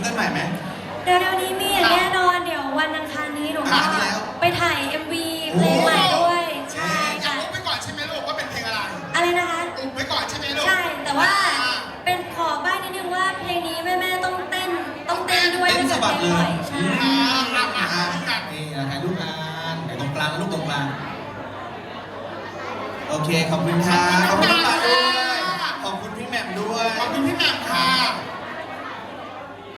งเกิลใหม่ไหม เดี๋ยวๆนี้มีอย่างแน่นอนเดี๋ยววันอังคารนี้หนูก็ไปถ่าย MV เพลงใหม่ด้วยใช่อยากค่ะ รู้ไปก่อนใช่ไหมลูกว่าเป็นเพลงอะไรอะไรนะคะ อุบไปก่อนใช่ไหมลูกใช่แต่ว่าเป็นขอบ้านนิดนึงว่าเพลงนี้แม่แม่ๆต้องเต้นต้องเต้นด้วยเต้นสะบัดเลยต้อใช่ อ่าอ่นี่นะถ่ายรูปกันถ่ายตรงกลางลูกตรงกลาง โอเค ขอบคุณครัขอบคุณมากลู